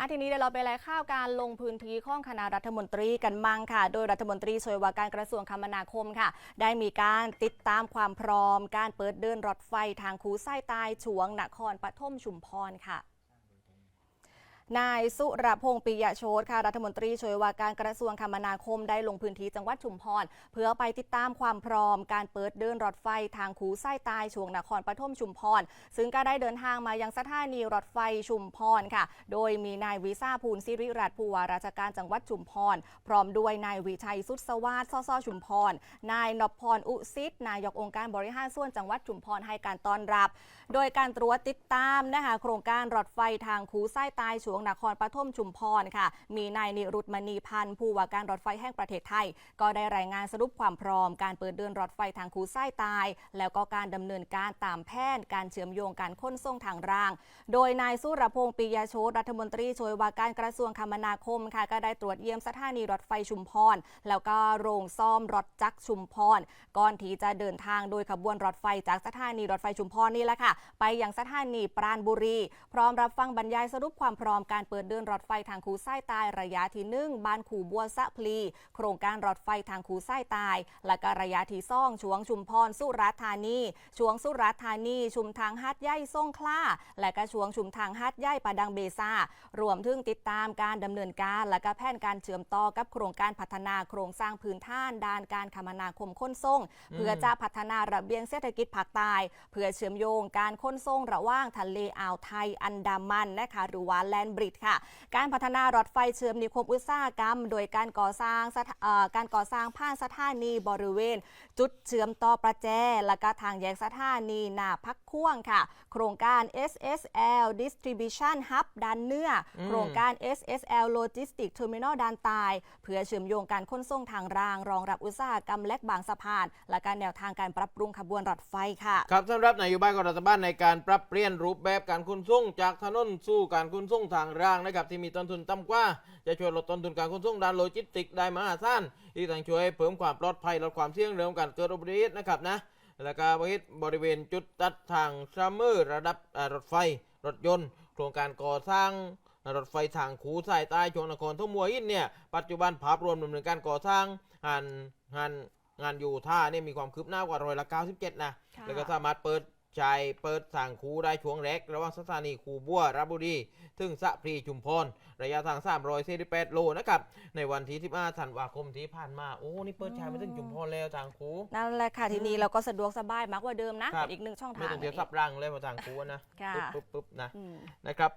อาทีนี้เดี๋ยวเราไปไล่ข่าวการลงพื้นที่ของคณะรัฐมนตรีกันมั่งค่ะ โดยรัฐมนตรีช่วยว่าการกระทรวงคมนาคมค่ะ ได้มีการติดตามความพร้อม การเปิดเดินรถไฟทางคูไส้ใต้ช่วงนครปฐมชุมพรค่ะ นายสุรพงษ์ปิยโชตค่ะรัฐมนตรีช่วยว่าการกระทรวงคมนาคมได้ลงพื้นที่จังหวัดชุมพร เพื่อไปติดตามความพร้อม การเปิดเดินรถไฟทางคูไส้ใต้ช่วงนครปฐมชุมพร ซึ่งก็ได้เดินทางมายังสถานีรถไฟชุมพรค่ะ โดยมีนายวิซาภูลศิริรัตน์ผู้ว่าราชการจังหวัดชุมพร พร้อมด้วยนายวิชัยสุดสวัสดิ์สสชุมพร นายนพพรอุสิทธ์นายกองค์การบริหารส่วนจังหวัดชุมพรให้การต้อนรับ โดยการตรวจติดตามนะคะโครงการรถไฟทางคูไส้ใต้ช่วงนครปฐมชุมพรค่ะ มีนายนิรุตมณีพันธ์ผู้ว่าการรถไฟแห่งประเทศไทย ก็ได้รายงานสรุปความพร้อม การเปิดเดินรถไฟทางคูไส้ใต้แล้วก็การดำเนินการตามแผนการเชื่อมโยงการขนส่งทางราง โดยนายสุรพงษ์ปิยโชตรัฐมนตรีช่วยว่าการกระทรวงคมนาคมค่ะก็ได้ตรวจเยี่ยมสถานีรถไฟชุมพร แล้วก็โรงซ่อมรถจักรชุมพร ก่อนที่จะเดินทางโดยขบวนรถไฟจากสถานีรถไฟชุมพรนี่แหละค่ะ ไปยังสถานีปราณบุรี พร้อมรับฟังบรรยายสรุปความพร้อมการเปิดเดินรถไฟทางคูไส้ใต้ระยะที่หนึ่งบ้านขู่บัวสะพลี โครงการรถไฟทางคูไส้ใต้และก็ระยะที่ซ่องช่วงชุมพรสุราษฎร์ธานีช่วงสุราษฎร์ธานี ชุมทางฮัดย่ายส่งคล้า และก็ช่วงชุมทางฮัดย่ายปะดังเบซารวมถึงติดตามการดำเนินการ และก็แผนการเชื่อมต่อกับโครงการพัฒนาโครงสร้างพื้นท่านด้านการคมนาคมขนส่ง เพื่อจะพัฒนาระเบียงเศรษฐกิจภาคใต้เพื่อเชื่อมโยงการขนส่งระหว่างทะเลอ่าวไทยอันดามันนะคะหรือว่าแลนบริดค่ะ การพัฒนารถไฟเชื่อมนิคมอุตสาหกรรม โดยการก่อสร้างสถเอ่อการก่อสร้างผ่านสถานีบริเวณ จุดเชื่อมต่อประแจ และก็ทางแยกสถานีหนาพักพ่วงค่ะ โครงการ SSL Distribution Hub ด้านเหนื้ออมโครงการ SSL Logistic Terminal ด้านใต้เพื่อเชื่อมโยงการขนส่งทางราง รองรับอุตสาหกรรมและบางสะพาน และการแนวทางการปรับปรุงขบวนรถไฟค่ะ ครับสำหรับนโยบายของรัฐบาลในการปรับเปลี่ยนรูปแบบการขนส่งจากถนนสู่การขนส่งทางรางนะครับที่มีต้นทุนต่ำกว่า จะช่วยลดต้นทุนการขนส่งด้านโลจิสติกส์ได้มหาศาลที่ทางช่วยเพิ่มความปลอดภัยลดความเสี่ยงเรื่องการเกิดอุบัติเหตุนะครับนะแล้วก็บริเวณบริเวณจุดตัดทางซัมเมอร์ระดับอ่ารถไฟรถยนต์ โครงการก่อสร้างรถไฟทางคูสายใต้ช่วงนครทุ่งมัวอินเนี่ยปัจจุบันภาพรวมดำเนินการก่อสร้างงานงานงานอยู่ท่าเนี่ยมีความคืบหน้ากว่าร้อยละ97นะค่ะแล้วก็สามารถเปิด ใจายเปิดสั่งคูได้ช่วงแรก ระหว่างสถานีคูบัวรับบุรี ถึงสะพรีชุมพรระยะทาง348โลนะครับ ในวันที่15ธันวาคมที่ผ่านมา โอ้ นี่เปิดใช้มาถึงชุมพรแล้วทางคู นั่นแหละค่ะ ทีนี้เราก็สะดวกสบายมากกว่าเดิมนะ ครับ เป็นอีกหนึ่งช่องไม่ทางต้องเสียสับรังเลยมาทางคูนะ ค่ะปุ๊บปุ๊บปุ๊บนะ อืม นะครับ